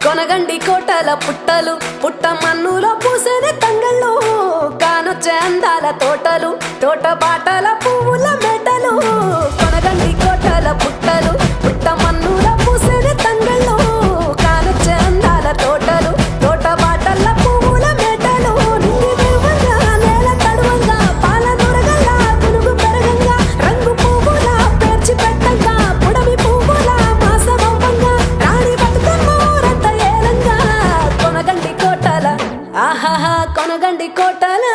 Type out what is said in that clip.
కొనగండి కోటల పుట్టలు పుట్ట మన్నుల పూసేది తంగళ్ళు కానొచ్చే అందాల తోటలు తోట పాటల పువ్వుల మెట కొనగండి కోటలా.